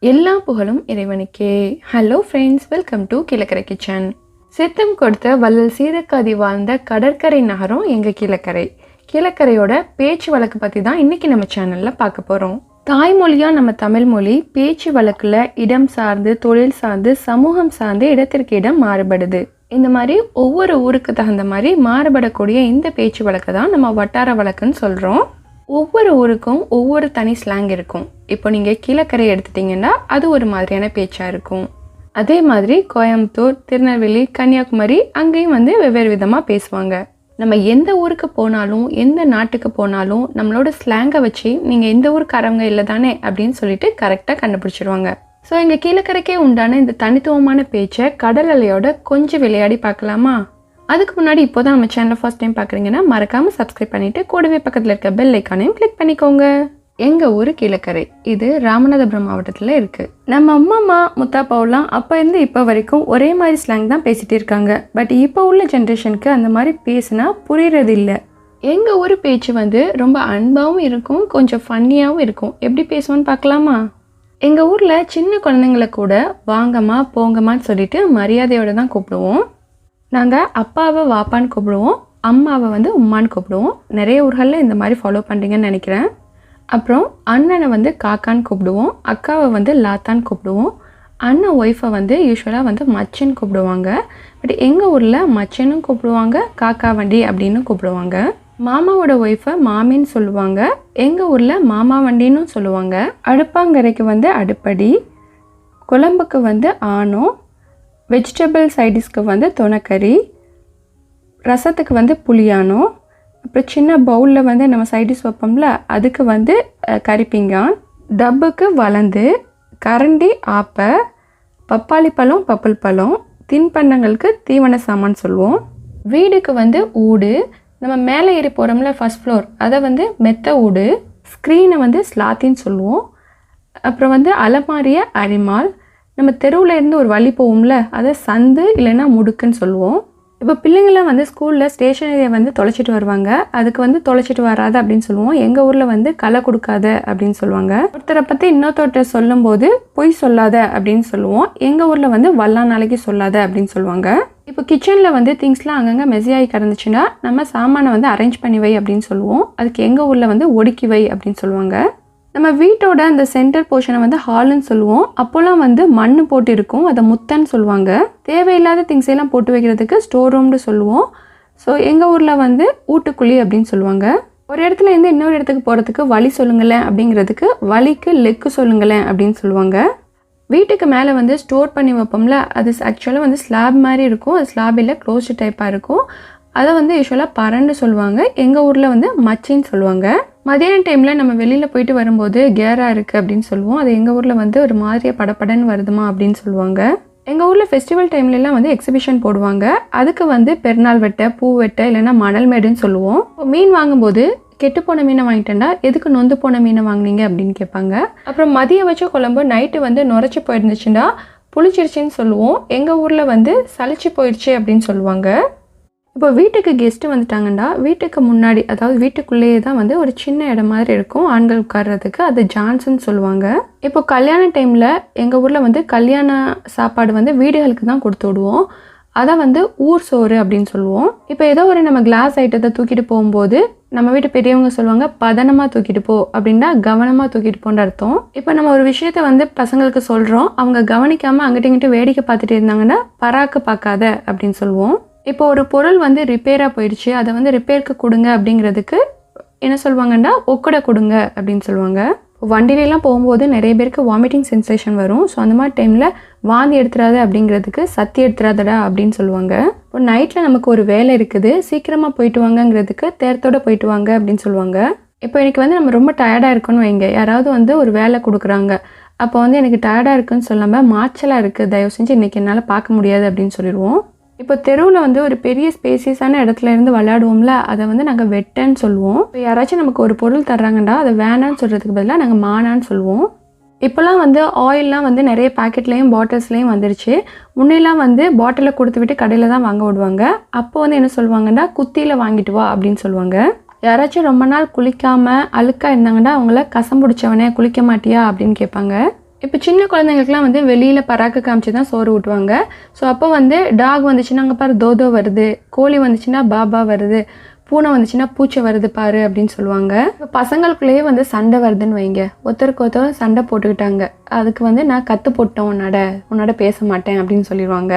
எல்லா புகழும் இறைவனுக்கே. Hello friends welcome to Kilakarai kitchen சித்தம் கொடுத்த வள்ளல் சீதக்காதி வாழ்ந்த கடற்கரை நகரம் எங்கள் கீழக்கரை. கீழக்கரையோட பேச்சு வழக்கு பற்றி தான் இன்றைக்கி நம்ம சேனலில் பார்க்க போகிறோம் தாய்மொழியாக நம்ம தமிழ் மொழி பேச்சு வழக்கில் இடம் சார்ந்து தொழில் சார்ந்து சமூகம் சார்ந்து இடத்திற்கு இடம் மாறுபடுது. இந்த மாதிரி ஒவ்வொரு ஊருக்கு தகுந்த மாதிரி மாறுபடக்கூடிய இந்த பேச்சு வழக்கு தான் நம்ம வட்டார வழக்குன்னு சொல்கிறோம் ஒவ்வொரு ஊருக்கும் ஒவ்வொரு தனி ஸ்லாங் இருக்கும். இப்போ நீங்கள் கீழக்கரை எடுத்துட்டிங்கன்னா அது ஒரு மாதிரியான பேச்சாக இருக்கும். அதே மாதிரி கோயம்புத்தூர் திருநெல்வேலி கன்னியாகுமரி அங்கேயும் வந்து வெவ்வேறு விதமாக பேசுவாங்க. நம்ம எந்த ஊருக்கு போனாலும் எந்த நாட்டுக்கு போனாலும் நம்மளோட ஸ்லாங்கை வச்சு நீங்கள் எந்த ஊருக்காரவங்க இல்லை தானே அப்படின்னு சொல்லிட்டு கரெக்டாக கண்டுபிடிச்சிருவாங்க. ஸோ எங்கள் கீழக்கரைக்கே உண்டான இந்த தனித்துவமான பேச்சை கடல் அலையோட கொஞ்சம் விளையாடி பார்க்கலாமா? அதுக்கு முன்னாடி இப்போ தான் நம்ம சேனலை ஃபர்ஸ்ட் டைம் பார்க்குறீங்கன்னா மறக்காமல் சப்ஸ்கிரைப் பண்ணிவிட்டு கூடவே பக்கத்தில் இருக்க பெல் ஐக்கானையும் கிளிக் பண்ணிக்கோங்க. எங்கள் ஊர் கீழக்கரை. இது ராமநாதபுரம் மாவட்டத்தில் இருக்குது நம்ம அம்மா முத்தாப்பாவெலாம் அப்போ இருந்து இப்போ வரைக்கும் ஒரே மாதிரி ஸ்லாங் தான் பேசிகிட்டு இருக்காங்க. பட் இப்போ உள்ள ஜென்ரேஷனுக்கு அந்த மாதிரி பேசினா புரியறது இல்லை. எங்கள் ஊர் பேச்சு வந்து ரொம்ப அன்பாகவும் இருக்கும் கொஞ்சம் ஃபன்னியாகவும் இருக்கும். எப்படி பேசுவோன்னு பார்க்கலாமா? எங்கள் ஊரில் சின்ன குழந்தைங்கள கூட வாங்கம்மா போங்கம்மான்னு சொல்லிட்டு மரியாதையோடு தான் கூப்பிடுவோம். நாங்கள் அப்பாவை வாப்பான்னு கூப்பிடுவோம். அம்மாவை வந்து உம்மான்னு கூப்பிடுவோம். நிறைய ஊர்களில் இந்த மாதிரி ஃபாலோ பண்ணுறீங்கன்னு நினைக்கிறேன். அப்புறம் அண்ணனை வந்து காக்கான்னு கூப்பிடுவோம் அக்காவை வந்து லாத்தான்னு கூப்பிடுவோம். அண்ணன் ஒய்ஃபை வந்து யூஸ்வலாக வந்து மச்சன் கூப்பிடுவாங்க. பட் எங்கள் ஊரில் மச்சனும் கூப்பிடுவாங்க காக்கா வண்டி அப்படின்னு கூப்பிடுவாங்க. மாமாவோட ஒய்ஃபை மாமின்னு சொல்லுவாங்க எங்கள் ஊரில் மாமா வண்டின்னு சொல்லுவாங்க. அடுப்பாங்கரைக்கு வந்து அடுப்படி குழம்புக்கு வந்து ஆணம் வெஜிடபிள் சைடிஷ்க்கு வந்து துணக்கறி ரசத்துக்கு வந்து புளியானோ அப்புறம் சின்ன பவுலில் வந்து நம்ம சைடிஷ் வைப்போம்ல அதுக்கு வந்து அஹ், கறிப்பிங்கான் டப்புக்கு வளர்ந்து கரண்டி ஆப்பை பப்பாளி பழம் பப்பல் பழம் தின்பண்டங்களுக்கு தீவன சாமான் சொல்லுவோம். வீடுக்கு வந்து ஊடு நம்ம மேலே ஏறி போகிறோம்ல ஃபர்ஸ்ட் ஃப்ளோர் அதை வந்து மெத்த ஊடு ஸ்க்ரீனை வந்து ஸ்லாத்தின்னு சொல்லுவோம். அப்புறம் வந்து அலமாரிய அரிமால் நம்ம தெருவில் இருந்து ஒரு வழி போவோம்ல அதை சந்து இல்லைன்னா முடுக்குன்னு சொல்லுவோம். இப்போ பிள்ளைங்களாம் வந்து ஸ்கூலில் ஸ்டேஷனரியை வந்து தொலைச்சிட்டு வருவாங்க. அதுக்கு வந்து தொலைச்சிட்டு வராத அப்படின்னு சொல்லுவோம். எங்கள் ஊரில் வந்து களை கொடுக்காத அப்படின்னு சொல்லுவாங்க. ஒருத்தரை பற்றி இன்னொருத்தர்கிட்ட சொல்லும்போது பொய் சொல்லாத அப்படின்னு சொல்லுவோம். எங்கள் ஊரில் வந்து வல்லா நாளைக்கு சொல்லாத அப்படின்னு சொல்லுவாங்க. இப்போ கிச்சனில் வந்து திங்ஸ்லாம் அங்கங்கே மெசியாகி கிடந்துச்சுன்னா நம்ம சாமானை வந்து அரேஞ்ச் பண்ணி வை அப்படின்னு சொல்லுவோம். அதுக்கு எங்கள் ஊரில் வந்து ஒடுக்கி வை அப்படின்னு சொல்லுவாங்க. நம்ம வீட்டோட அந்த சென்டர் போர்ஷனை வந்து ஹால்னு சொல்லுவோம். அப்போல்லாம் வந்து மண் போட்டு இருக்கும். அதை முத்தன்னு சொல்லுவாங்க. தேவையில்லாத திங்ஸ் எல்லாம் போட்டு வைக்கிறதுக்கு ஸ்டோர் ரூம்னு சொல்லுவோம். ஸோ எங்கள் ஊரில் வந்து ஊட்டுக்குழி அப்படின்னு சொல்லுவாங்க. ஒரு இடத்துல இருந்து இன்னொரு இடத்துக்கு போகிறதுக்கு வழி சொல்லுங்களேன் அப்படிங்கிறதுக்கு வழிக்கு லெக்கு சொல்லுங்களேன் அப்படின்னு சொல்லுவாங்க. வீட்டுக்கு மேலே வந்து ஸ்டோர் பண்ணி வைப்போம்ல அது ஆக்சுவலாக வந்து ஸ்லாப் மாதிரி இருக்கும். அது ஸ்லாப் இல்லை க்ளோஸ்டு டைப்பாக இருக்கும். அதை வந்து யூஸ்வலாக பரண்டு சொல்லுவாங்க. எங்கள் ஊரில் வந்து மச்சின்னு சொல்லுவாங்க. மதியான டைமில் நம்ம வெளியில் போயிட்டு வரும்போது கேராக இருக்குது அப்படின்னு சொல்லுவோம். அது எங்கள் ஊரில் வந்து ஒரு மாதிரியாக படப்படன்னு வருதுமா அப்படின்னு சொல்லுவாங்க. எங்கள் ஊரில் ஃபெஸ்டிவல் டைம்லலாம் வந்து எக்ஸிபிஷன் போடுவாங்க. அதுக்கு வந்து பெருநாள் வெட்ட பூ வெட்ட இல்லைன்னா மணல் மேடுன்னு சொல்லுவோம். மீன் வாங்கும்போது கெட்டு போன மீனை வாங்கிட்டேன்டா எதுக்கு நொந்து போன மீனை வாங்குனீங்க அப்படின்னு கேட்பாங்க. அப்புறம் மதியம் வச்ச குழம்பு நைட்டு வந்து நுரைச்சி போயிருந்துச்சுன்னா புளிச்சிருச்சின்னு சொல்லுவோம். எங்கள் ஊரில் வந்து சளிச்சு போயிடுச்சு அப்படின்னு சொல்லுவாங்க. இப்போ வீட்டுக்கு கெஸ்ட்டு வந்துட்டாங்கன்னா வீட்டுக்கு முன்னாடி அதாவது வீட்டுக்குள்ளேயே தான் வந்து ஒரு சின்ன இடம் மாதிரி இருக்கும். ஆண்கள் உட்கார்றதுக்கு அது ஜான்சன் சொல்லுவாங்க. இப்போ கல்யாண டைமில் எங்கள் ஊரில் வந்து கல்யாண சாப்பாடு வந்து வீடுகளுக்கு தான் கொடுத்து விடுவோம். அதை வந்து ஊர் சோறு அப்படின்னு சொல்லுவோம். இப்போ ஏதோ ஒரு நம்ம கிளாஸ் ஐட்டத்தை தூக்கிட்டு போகும்போது நம்ம வீட்டு பெரியவங்க சொல்லுவாங்க பதனமாக தூக்கிட்டு போ அப்படின்னா கவனமாக தூக்கிட்டு போன்ற அர்த்தம். இப்போ நம்ம ஒரு விஷயத்த வந்து பசங்களுக்கு சொல்கிறோம் அவங்க கவனிக்காமல் அங்கிட்ட இங்கிட்ட வேடிக்கை பார்த்துட்டு இருந்தாங்கன்னா பராக்கு பார்க்காத அப்படின்னு சொல்லுவோம். இப்போ ஒரு பொருள் வந்து ரிப்பேராக போயிடுச்சு அதை வந்து ரிப்பேருக்கு கொடுங்க அப்படிங்கிறதுக்கு என்ன சொல்லுவாங்கன்னா ஒக்கடை கொடுங்க அப்படின்னு சொல்லுவாங்க. வண்டிலெலாம் போகும்போது நிறைய பேருக்கு வாமிட்டிங் சென்சேஷன் வரும். ஸோ அந்த மாதிரி டைமில் வாந்தி எடுத்துறாத அப்படிங்கிறதுக்கு சத்தி எடுத்துறாதடா அப்படின்னு சொல்லுவாங்க. இப்போ நைட்டில் நமக்கு ஒரு வேலை இருக்குது சீக்கிரமாக போயிட்டு வாங்கங்கிறதுக்கு தேரத்தோட போயிட்டு வாங்க அப்படின்னு சொல்லுவாங்க. இப்போ எனக்கு வந்து நம்ம ரொம்ப டயர்டாக இருக்கணும் வைங்க. யாராவது வந்து ஒரு வேலை கொடுக்குறாங்க. அப்போ வந்து எனக்கு டயர்டாக இருக்குன்னு சொல்லாமல் மாச்சலாக இருக்குது தயவு செஞ்சு இன்றைக்கி என்னால் பார்க்க முடியாது அப்படின்னு சொல்லிடுவோம். இப்போ தெருவில் வந்து ஒரு பெரிய ஸ்பேசியஸான இடத்துல இருந்து விளையாடுவோம்ல அதை வந்து நாங்கள் வெட்டன்னு சொல்லுவோம். இப்போ யாராச்சும் நமக்கு ஒரு பொருள் தர்றாங்கண்டா அதை வேணான்னு சொல்கிறதுக்கு பதிலாக நாங்கள் மானான்னு சொல்லுவோம். இப்போலாம் வந்து ஆயிலெலாம் வந்து நிறைய பேக்கெட்லேயும் பாட்டில்ஸ்லேயும் வந்துருச்சு. முன்னெல்லாம் வந்து பாட்டிலை கொடுத்து விட்டு கடையில் தான் வாங்க விடுவாங்க. அப்போ வந்து என்ன சொல்லுவாங்கன்னா குத்தியில் வாங்கிட்டு வா அப்படின்னு சொல்லுவாங்க. யாராச்சும் ரொம்ப நாள் குளிக்காமல் அழுக்காக இருந்தாங்கன்னா அவங்கள கசம் பிடிச்சவனே குளிக்க மாட்டியா அப்படின்னு கேட்பாங்க. இப்போ சின்ன குழந்தைங்களுக்குலாம் வந்து வெளியில் பராக்கு காமிச்சு தான் சோறு ஊட்டுவாங்க. ஸோ அப்போ வந்து டாக் வந்துச்சுன்னா அங்கே பாரு தோதோ வருது கோழி வந்துச்சுன்னா பாபா வருது பூனை வந்துச்சுன்னா பூச்சை வருது பாரு அப்படின்னு சொல்லுவாங்க. இப்போ பசங்களுக்குள்ளேயே வந்து சண்டை வருதுன்னு வைங்க. ஒருத்தருக்கு ஒருத்தர் சண்டை போட்டுக்கிட்டாங்க. அதுக்கு வந்து நான் கற்று போட்டேன் உன்னோட உன்னோட பேச மாட்டேன் அப்படின்னு சொல்லிடுவாங்க.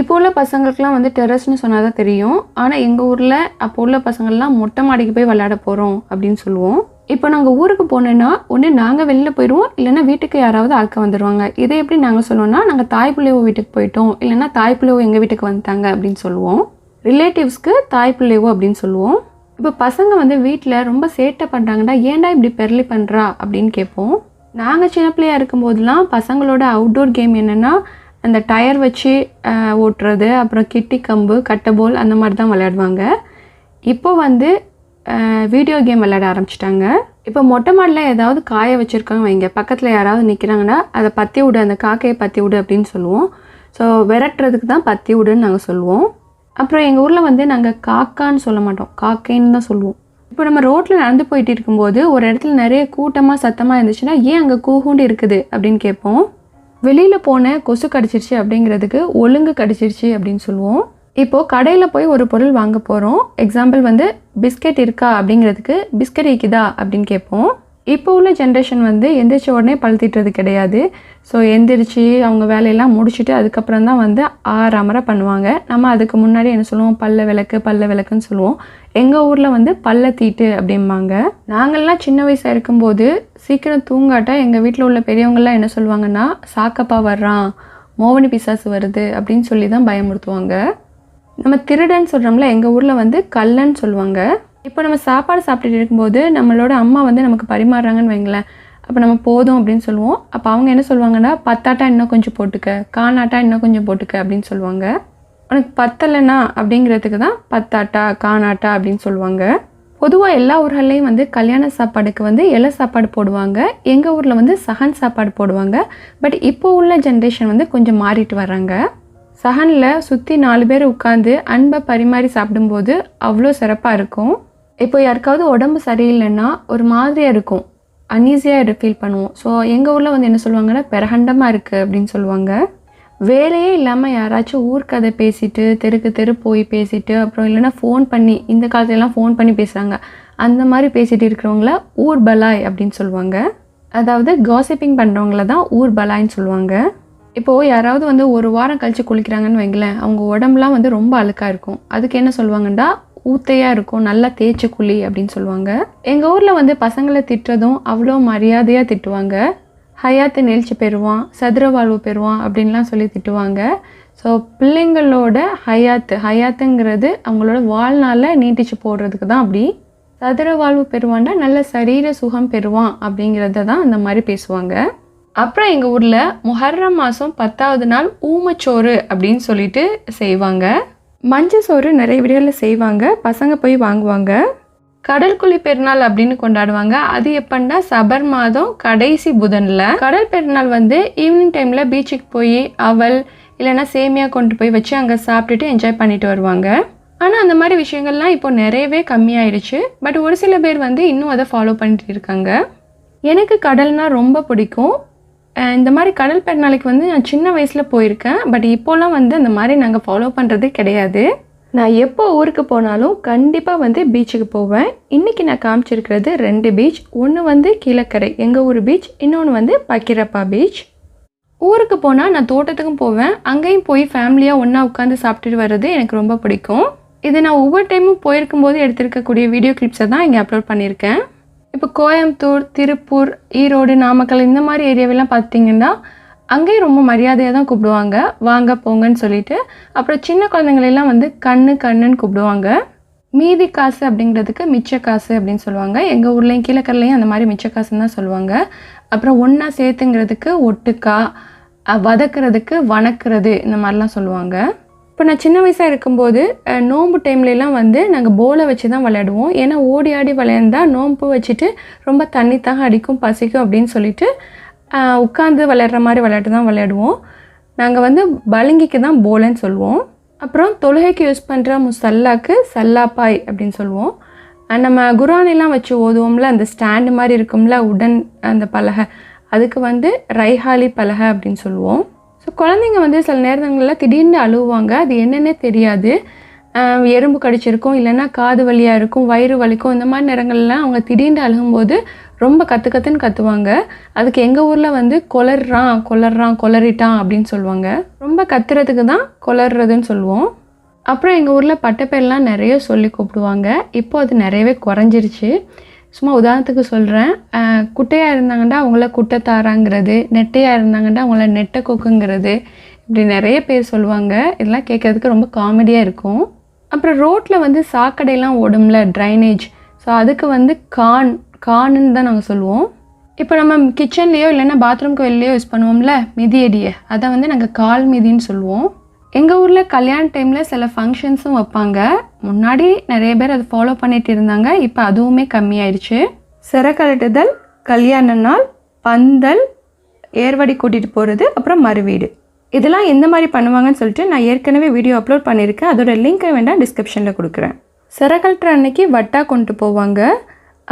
இப்போ உள்ள பசங்களுக்குலாம் வந்து டெரஸ்னு சொன்னால் தான் தெரியும். ஆனால் எங்கள் ஊரில் அப்போ உள்ள பசங்கள்லாம் மொட்டை மாடிக்கு போய் விளையாட போகிறோம் அப்படின்னு சொல்லுவோம். இப்போ நாங்கள் ஊருக்கு போனோன்னா ஒன்று நாங்கள் வெளில போயிடுவோம் இல்லைன்னா வீட்டுக்கு யாராவது ஆட்க வந்துடுவாங்க இதை எப்படி நாங்கள் சொல்லுவோம்னா நாங்கள் தாய் பிள்ளைவோ வீட்டுக்கு போயிட்டோம் இல்லைன்னா தாய் பிள்ளைவோ எங்கள் வீட்டுக்கு வந்துட்டாங்க அப்படின்னு சொல்லுவோம். ரிலேட்டிவ்ஸ்க்கு தாய் பிள்ளைவோ அப்படின்னு சொல்லுவோம். இப்போ பசங்க வந்து வீட்டில் ரொம்ப சேட்டை பண்ணுறாங்கன்னா ஏன்டா இப்படி பெரளி பண்ணுறா அப்படின்னு கேட்போம். நாங்கள் சின்ன பிள்ளையா இருக்கும்போதெல்லாம் பசங்களோட அவுட்டோர் கேம் என்னென்னா அந்த டயர் வச்சு ஓட்டுறது அப்புறம் கிட்டி கம்பு கட்டபோல் அந்த மாதிரி தான் விளையாடுவாங்க. இப்போ வந்து வீடியோ கேம் விளையாட ஆரம்பிச்சிட்டாங்க. இப்போ மொட்டை மாடில் ஏதாவது காய வச்சுருக்காங்க வைங்க. பக்கத்தில் யாராவது நிற்கிறாங்கன்னா அதை பற்றி விடு அந்த காக்கையை பற்றி விடு அப்படின்னு சொல்லுவோம். ஸோ விரட்டுறதுக்கு தான் பற்றி விடுன்னு நாங்கள் சொல்லுவோம். அப்புறம் எங்கள் ஊரில் வந்து நாங்கள் காக்கான்னு சொல்ல மாட்டோம். காக்கைன்னு தான் சொல்லுவோம். இப்போ நம்ம ரோட்டில் நடந்து போயிட்டு இருக்கும்போது ஒரு இடத்துல நிறைய கூட்டமாக சத்தமாக இருந்துச்சுன்னா ஏன் அங்கே கூகுண்டு இருக்குது? அப்படின்னு கேட்போம். வெளியில் போன கொசு கடிச்சிருச்சு அப்படிங்கிறதுக்கு ஒழுங்கு கடிச்சிருச்சு அப்படின்னு சொல்லுவோம். இப்போது கடையில் போய் ஒரு பொருள் வாங்க போகிறோம் எக்ஸாம்பிள் வந்து பிஸ்கெட் இருக்கா அப்படிங்கிறதுக்கு பிஸ்கெட் இருக்குதா அப்படின்னு கேட்போம். இப்போ உள்ள ஜென்ரேஷன் வந்து எந்திரிச்ச உடனே பழுத்திட்டுறது தீட்டுறது கிடையாது. ஸோ எந்திரிச்சு அவங்க வேலையெல்லாம் முடிச்சுட்டு அதுக்கப்புறம் தான் வந்து ஆறாமரை பண்ணுவாங்க. நம்ம அதுக்கு முன்னாடி என்ன சொல்லுவோம்? பல்ல விளக்கு பல்ல விளக்குன்னு சொல்லுவோம். எங்கள் ஊரில் வந்து பல்ல தீட்டு அப்படிம்பாங்க. நாங்கள்லாம் சின்ன வயசாக இருக்கும்போது சீக்கிரம் தூங்காட்டா எங்கள் வீட்டில் உள்ள பெரியவங்கள்லாம் என்ன சொல்லுவாங்கன்னா சாக்கப்பா வர்றான் மோவனி பிசாசு வருது அப்படின்னு சொல்லி தான் பயமுறுத்துவாங்க. நம்ம திருடன் சொல்கிறோம்ல எங்கள் ஊரில் வந்து கல்லன்னு சொல்லுவாங்க. இப்போ நம்ம சாப்பாடு சாப்பிட்டுட்டு இருக்கும்போது நம்மளோட அம்மா வந்து நமக்கு பரிமாறுறாங்கன்னு வைங்களேன். அப்போ நம்ம போதும் அப்படின்னு சொல்லுவோம். அப்போ அவங்க என்ன சொல்லுவாங்கன்னா பத்தாட்டா இன்னும் கொஞ்சம் போட்டுக்க காணாட்டா இன்னும் கொஞ்சம் போட்டுக்க அப்படின்னு சொல்லுவாங்க. உனக்கு பத்தலைனா அப்படிங்கிறதுக்கு தான் பத்தாட்டா காணாட்டா அப்படின்னு சொல்லுவாங்க. பொதுவாக எல்லா ஊர்கள்லேயும் வந்து கல்யாண சாப்பாடுக்கு வந்து இலை சாப்பாடு போடுவாங்க. எங்கள் ஊரில் வந்து சகன் சாப்பாடு போடுவாங்க. பட் இப்போ உள்ள ஜென்ரேஷன் வந்து கொஞ்சம் மாறிட்டு வர்றாங்க. சஹனில் சுற்றி நாலு பேர் உட்காந்து அன்பை பரிமாறி சாப்பிடும்போது அவ்வளோ சிறப்பாக இருக்கும். இப்போ யாருக்காவது உடம்பு சரியில்லைன்னா ஒரு மாதிரியாக இருக்கும். அன்ஈஸியாக ஃபீல் பண்ணுவோம். ஸோ எங்கள் ஊரில் வந்து என்ன சொல்லுவாங்கன்னா பெரகண்டமாக இருக்குது அப்படின்னு சொல்லுவாங்க. வேலையே இல்லாமல் யாராச்சும் ஊர்க்கதை பேசிட்டு தெருக்கு தெரு போய் பேசிட்டு அப்புறம் இல்லைன்னா ஃபோன் பண்ணி இந்த காலத்துலலாம் ஃபோன் பண்ணி பேசுகிறாங்க அந்த மாதிரி பேசிட்டு இருக்கிறவங்கள ஊர் பலாய் அப்படின்னு சொல்லுவாங்க. அதாவது காசிப்பிங் பண்ணுறவங்கள தான் ஊர் பலாய்ன்னு சொல்லுவாங்க. இப்போது யாராவது வந்து ஒரு வாரம் கழித்து குளிக்கிறாங்கன்னு வைங்களேன் அவங்க உடம்புலாம் வந்து ரொம்ப அழுக்காக இருக்கும். அதுக்கு என்ன சொல்லுவாங்கன்னா ஊத்தையாக இருக்கும் நல்லா தேய்ச்சி குழி அப்படின்னு சொல்லுவாங்க. எங்கள் ஊரில் வந்து பசங்களை திட்டுறதும் அவ்வளோ மரியாதையாக திட்டுவாங்க. ஹயாத்து நெளிச்சு பெறுவான் சதுர வாழ்வு பெறுவான் அப்படின்லாம் சொல்லி திட்டுவாங்க. ஸோ பிள்ளைங்களோட ஹயாத்து ஹயாத்துங்கிறது அவங்களோட வாழ்நாளை நீட்டிச்சு போடுறதுக்கு தான் அப்படி. சதுர வாழ்வு பெறுவான்னா நல்ல சரீர சுகம் பெறுவான் அப்படிங்கிறத தான் அந்த மாதிரி பேசுவாங்க. அப்புறம் எங்கள் ஊரில் முஹர்ரம் மாதம் பத்தாவது நாள் ஊமச்சோறு அப்படின்னு சொல்லிட்டு செய்வாங்க. மஞ்சள் சோறு நிறைய வீடுகளில் செய்வாங்க. பசங்க போய் வாங்குவாங்க. கடற்குழி பெருநாள் அப்படின்னு கொண்டாடுவாங்க. அது எப்பன்னா சபர் மாதம் கடைசி புதனில். கடல் பெருநாள் வந்து ஈவினிங் டைமில் பீச்சுக்கு போய் அவல் இல்லைன்னா சேமியா கொண்டு போய் வச்சு அங்கே சாப்பிட்டுட்டு என்ஜாய் பண்ணிட்டு வருவாங்க. ஆனால் அந்த மாதிரி விஷயங்கள்லாம் இப்போ நிறையவே கம்மியாயிடுச்சு பட் ஒரு சில பேர் வந்து இன்னும் அதை ஃபாலோ பண்ணிட்டு இருக்காங்க. எனக்கு கடல்னால் ரொம்ப பிடிக்கும். இந்த மாதிரி கடல் பெருநாளைக்கு வந்து நான் சின்ன வயசில் போயிருக்கேன். பட் இப்போலாம் வந்து அந்த மாதிரி நாங்கள் ஃபாலோ பண்ணுறது கிடையாது. நான் எப்போ ஊருக்கு போனாலும் கண்டிப்பாக வந்து பீச்சுக்கு போவேன். இன்றைக்கி நான் காமிச்சிருக்கிறது ரெண்டு பீச் ஒன்று வந்து கீழக்கரை எங்கள் ஊர் பீச் இன்னொன்று வந்து பக்கிரப்பா பீச் ஊருக்கு போனால் நான் தோட்டத்துக்கும் போவேன். அங்கேயும் போய் ஃபேமிலியாக ஒன்றா உட்காந்து சாப்பிட்டுட்டு வர்றது எனக்கு ரொம்ப பிடிக்கும். இது நான் ஒவ்வொரு டைமும் போயிருக்கும்போது எடுத்திருக்கக்கூடிய வீடியோ கிளிப்ஸை தான் இங்கே அப்லோட் பண்ணியிருக்கேன். இப்போ கோயம்புத்தூர் திருப்பூர் ஈரோடு நாமக்கல் இந்த மாதிரி ஏரியாவெல்லாம் பார்த்தீங்கன்னா அங்கேயும் ரொம்ப மரியாதையாக தான் கூப்பிடுவாங்க. வாங்க போங்கன்னு சொல்லிட்டு. அப்புறம் சின்ன குழந்தைங்களெல்லாம் வந்து கண்ணு கண்ணுன்னு கூப்பிடுவாங்க. மீதி காசு அப்படிங்கிறதுக்கு மிச்ச காசு அப்படின்னு சொல்லுவாங்க. எங்கள் ஊர்லேயும் கீழக்கரையிலையும் அந்த மாதிரி மிச்ச காசுன்னு தான் சொல்லுவாங்க. அப்புறம் ஒன்றா சேர்த்துங்கிறதுக்கு ஒட்டுக்கா வதக்குறதுக்கு வணக்கிறது இந்த மாதிரிலாம் சொல்லுவாங்க. இப்போ நான் சின்ன வயசாக இருக்கும்போது நோம்பு டைம்லலாம் வந்து நாங்கள் போலை வச்சு தான் விளையாடுவோம். ஏன்னா ஓடி ஆடி விளையாண்டா நோம்பு வச்சுட்டு ரொம்ப தண்ணி தாக அடிக்கும் பசிக்கும் அப்படின்னு சொல்லிட்டு உட்காந்து விளையாடுற மாதிரி விளையாட்டு தான் விளையாடுவோம். நாங்கள் வந்து பளிங்கிக்கு தான் போலைன்னு சொல்லுவோம். அப்புறம் தொழுகைக்கு யூஸ் பண்ணுற முசல்லாக்கு சல்லாப்பாய் அப்படின்னு சொல்லுவோம். நம்ம குரானெல்லாம் வச்சு ஓதுவோம்ல அந்த ஸ்டாண்டு மாதிரி இருக்கும்ல உடன் அந்த பலகை. அதுக்கு வந்து ரைஹாலி பலகை அப்படின்னு சொல்லுவோம். ஸோ குழந்தைங்க வந்து சில நேரங்களில் திடீர்னு அழுவாங்க. அது என்னென்னே தெரியாது. எறும்பு கடிச்சிருக்கும் இல்லைன்னா காது வலியாக இருக்கும் வயிறு வலிக்கும் இந்த மாதிரி நேரங்கள்லாம் அவங்க திடீர்னு அழுகும்போது ரொம்ப கற்று கற்றுன்னு கத்துவாங்க. அதுக்கு எங்கள் ஊரில் வந்து கொலர்றான் கொலர்றான் கொலரிட்டான் அப்படின்னு சொல்லுவாங்க. ரொம்ப கத்துறதுக்கு தான் கொலர்றதுன்னு சொல்லுவோம். அப்புறம் எங்கள் ஊரில் பட்டப்பேர்லாம் நிறைய சொல்லி கூப்பிடுவாங்க. இப்போ அது நிறையவே குறைஞ்சிருச்சு. சும்மா உதாரணத்துக்கு சொல்கிறேன் குட்டையாக இருந்தாங்கன்னா அவங்கள குட்டைத்தாராங்கிறது நெட்டையாக இருந்தாங்கன்னா அவங்கள நெட்டை கொக்குங்கிறது இப்படி நிறைய பேர் சொல்லுவாங்க. இதெல்லாம் கேட்குறதுக்கு ரொம்ப காமெடியாக இருக்கும். அப்புறம் ரோட்டில் வந்து சாக்கடையெல்லாம் ஓடும்ல ட்ரைனேஜ் ஸோ அதுக்கு வந்து கான் கான்னு தான் நாங்கள் சொல்லுவோம். இப்போ நம்ம கிச்சன்லேயோ இல்லைன்னா பாத்ரூம்க்கு வெளிலையோ யூஸ் பண்ணுவோம்ல மிதியடியை அதை வந்து நாங்கள் கால் மிதின்னு சொல்லுவோம். எங்கள் ஊரில் கல்யாண டைமில் சில ஃபங்க்ஷன்ஸும் வைப்பாங்க. முன்னாடி நிறைய பேர் அதை ஃபாலோ பண்ணிட்டு இருந்தாங்க. இப்போ அதுவுமே கம்மியாயிடுச்சு சிறக்கலட்டுதல் கல்யாண நாள் பந்தல் ஏர்வடி கூட்டிகிட்டு போகிறது அப்புறம் மறுவீடு இதெல்லாம் எந்த மாதிரி பண்ணுவாங்கன்னு சொல்லிட்டு நான் ஏற்கனவே வீடியோ அப்லோட் பண்ணியிருக்கேன். அதோட லிங்க்கை வேண்டாம் டிஸ்கிரிப்ஷனில் கொடுக்குறேன். சிறகல்ட்டுற அன்னைக்கு வட்டா கொண்டு போவாங்க.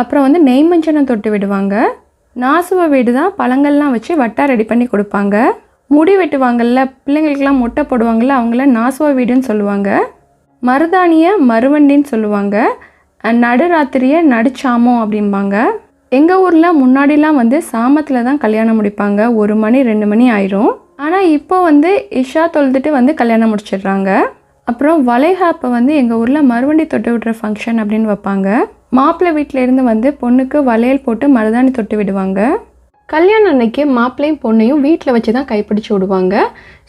அப்புறம் வந்து நெய் மஞ்சனம் தொட்டு விடுவாங்க. நாசுவ வீடு தான் பழங்கள்லாம் வச்சு வட்டா ரெடி பண்ணி கொடுப்பாங்க. முடி வெட்டுவாங்கள்ல பிள்ளைங்களுக்கெல்லாம் மொட்டை போடுவாங்கள்ல அவங்கள நாசுவ வீடுன்னு சொல்லுவாங்க. மருதாணிய மருவண்டின்னு சொல்லுவாங்க. நடுராத்திரியை நடுச்சாமம் அப்படிம்பாங்க. எங்கள் ஊரில் முன்னாடிலாம் வந்து சாமத்தில் தான் கல்யாணம் முடிப்பாங்க. ஒரு மணி ரெண்டு மணி ஆயிரும். ஆனால் இப்போ வந்து இஷா தொழுதுட்டு வந்து கல்யாணம் முடிச்சிடுறாங்க. அப்புறம் வளைகாப்பை வந்து எங்கள் ஊரில் மறுவண்டி தொட்டு விடுற ஃபங்க்ஷன் அப்படின்னு வைப்பாங்க. மாப்பிள்ளை வீட்டிலேருந்து வந்து பொண்ணுக்கு வளையல் போட்டு மருதாணி தொட்டு விடுவாங்க. கல்யாணம் அன்னைக்கு மாப்பிள்ளையும் பொண்ணையும் வீட்டில் வச்சு தான் கைப்பிடிச்சு விடுவாங்க.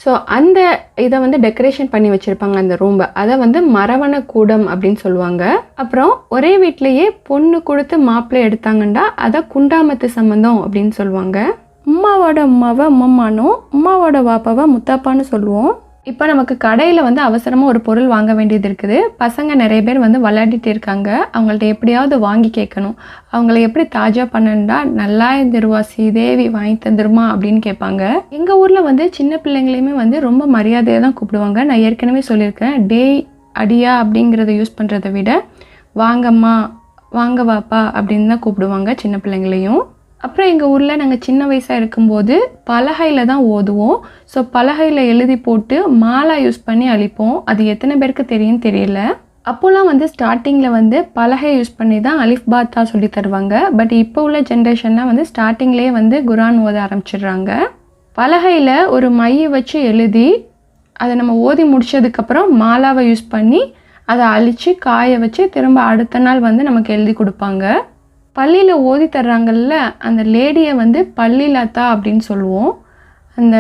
ஸோ அந்த இதை வந்து டெக்கரேஷன் பண்ணி வச்சுருப்பாங்க அந்த ரூம்பை அதை வந்து மரவண கூடம் அப்படின்னு சொல்லுவாங்க. அப்புறம் ஒரே வீட்லேயே பொண்ணு கொடுத்து மாப்பிள்ளை எடுத்தாங்கன்னா அதை குண்டாமத்து சம்மந்தம் அப்படின்னு சொல்லுவாங்க. உம்மாவோட உம்மாவை உம்மம்மானும் உம்மாவோட வாப்பாவை முத்தாப்பான்னு சொல்லுவோம். இப்போ நமக்கு கடையில் வந்து அவசரமாக ஒரு பொருள் வாங்க வேண்டியது இருக்குது. பசங்க நிறைய பேர் வந்து விளையாடிட்டு இருக்காங்க. அவங்கள்ட்ட எப்படியாவது வாங்கி கேட்கணும். அவங்கள எப்படி தாஜா பண்ணுண்டா நல்லா இருந்துருவா ஸ்ரீதேவி வாங்கி தந்துருமா? அப்படின்னு கேட்பாங்க. எங்கள் ஊரில் வந்து சின்ன பிள்ளைங்களையுமே வந்து ரொம்ப மரியாதையாக தான் கூப்பிடுவாங்க. நான் ஏற்கனவே சொல்லியிருக்கேன். டேய் அடியா அப்படிங்கிறத யூஸ் பண்ணுறதை விட வாங்கம்மா வாங்க வாப்பா அப்படின்னு தான் கூப்பிடுவாங்க சின்ன பிள்ளைங்களையும். அப்புறம் எங்கள் ஊரில் நாங்கள் சின்ன வயசாக இருக்கும்போது பலகையில் தான் ஓதுவோம். ஸோ பலகையில் எழுதி போட்டு மாலா யூஸ் பண்ணி அழிப்போம். அது எத்தனை பேருக்கு தெரியும்னு தெரியல. அப்போல்லாம் வந்து ஸ்டார்டிங்கில் வந்து பலகை யூஸ் பண்ணி தான் அலிஃப் பாத்தா சொல்லி தருவாங்க. பட் இப்போ உள்ள ஜென்ரேஷன்லாம் வந்து ஸ்டார்டிங்லேயே வந்து குரான் ஓத ஆரம்பிச்சிடுறாங்க. பலகையில் ஒரு மையை வச்சு எழுதி அதை நம்ம ஓதி முடிச்சதுக்கப்புறம் மாலாவை யூஸ் பண்ணி அதை அழித்து காய வச்சு திரும்ப அடுத்த நாள் வந்து நமக்கு எழுதி கொடுப்பாங்க. பள்ளியில் ஓதி தர்றாங்கல்ல அந்த லேடியை வந்து பள்ளிலாத்தா அப்படின்னு சொல்லுவோம். அந்த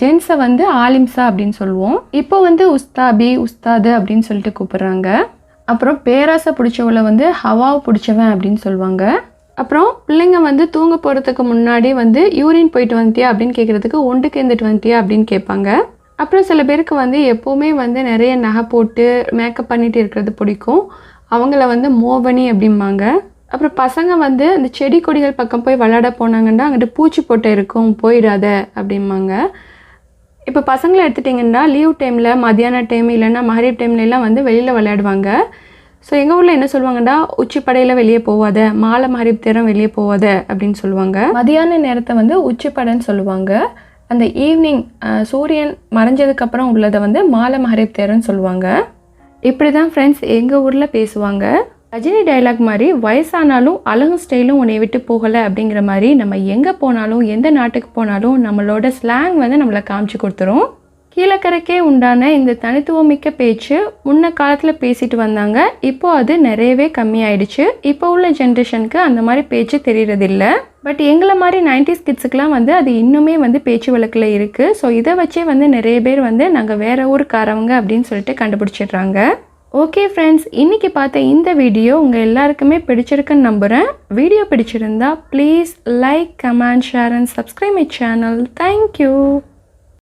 ஜென்ஸை வந்து ஆலிம்சா அப்படின்னு சொல்லுவோம். இப்போ வந்து உஸ்தாபி உஸ்தாது அப்படின்னு சொல்லிட்டு கூப்பிட்றாங்க. அப்புறம் பேராசை பிடிச்சவளை வந்து ஹவாவை பிடிச்சவன் அப்படின்னு சொல்லுவாங்க. அப்புறம் பிள்ளைங்க வந்து தூங்க போகிறதுக்கு முன்னாடி வந்து யூரின் போயிட்டு வந்துட்டியா அப்படின்னு கேட்குறதுக்கு ஒண்டுக்கு எழுந்துட்டு வந்துட்டியா அப்படின்னு கேட்பாங்க. அப்புறம் சில பேருக்கு வந்து எப்போவுமே வந்து நிறைய நகை போட்டு மேக்கப் பண்ணிட்டு இருக்கிறது பிடிக்கும். அவங்கள வந்து மோபனி அப்படிம்பாங்க. அப்புறம் பசங்க வந்து அந்த செடி கொடிகள் பக்கம் போய் விளையாட போனாங்கன்னா அங்கிட்டு பூச்சி போட்டு இருக்கும் போயிடாத அப்படிம்பாங்க. இப்போ பசங்களை எடுத்துட்டிங்கன்னா லீவ் டைமில் மதியான டைம் இல்லைன்னா மகரீப் டைம்லலாம் வந்து வெளியில் விளையாடுவாங்க. ஸோ எங்கள் ஊரில் என்ன சொல்லுவாங்கன்னா உச்சிப்படையில் வெளியே போவாத மாலை மகரீப் தேரம் வெளியே போவாத அப்படின்னு சொல்லுவாங்க. மதியான நேரத்தை வந்து உச்சிப்படைன்னு சொல்லுவாங்க. அந்த ஈவினிங் சூரியன் மறைஞ்சதுக்கப்புறம் உள்ளதை வந்து மாலை மகரீப் தேரம்னு சொல்லுவாங்க. இப்படி தான் ஃப்ரெண்ட்ஸ் எங்கள் ஊரில் பேசுவாங்க. ரஜினி டைலாக் மாதிரி வயசானாலும் அழகும் ஸ்டைலும் உன்னை விட்டு போகலை அப்படிங்கிற மாதிரி நம்ம எங்கே போனாலும் எந்த நாட்டுக்கு போனாலும் நம்மளோட ஸ்லாங் வந்து நம்மளை காமிச்சு கொடுத்துரும். கீழக்கரைக்கே உண்டான இந்த தனித்துவமிக்க பேச்சு முன்ன காலத்தில் பேசிட்டு வந்தாங்க. இப்போ அது நிறையவே கம்மியாயிடுச்சு. இப்போ உள்ள ஜென்ரேஷனுக்கு அந்த மாதிரி பேச்சு தெரியறதில்ல. பட் எங்களை மாதிரி நைன்டிஸ் கிட்ஸுக்கெலாம் வந்து அது இன்னுமே வந்து பேச்சு வழக்கில் இருக்குது ஸோ இதை வச்சே வந்து நிறைய பேர் வந்து நாங்கள் வேற ஊருக்காரவங்க அப்படின்னு சொல்லிட்டு கண்டுபிடிச்சிடுறாங்க. ஓகே ஃப்ரெண்ட்ஸ் இன்றைக்கி பார்த்த இந்த வீடியோ உங்கள் எல்லாருக்குமே பிடிச்சிருக்குன்னு நம்புகிறேன் வீடியோ பிடிச்சிருந்தா please like comment share and subscribe my channel thank you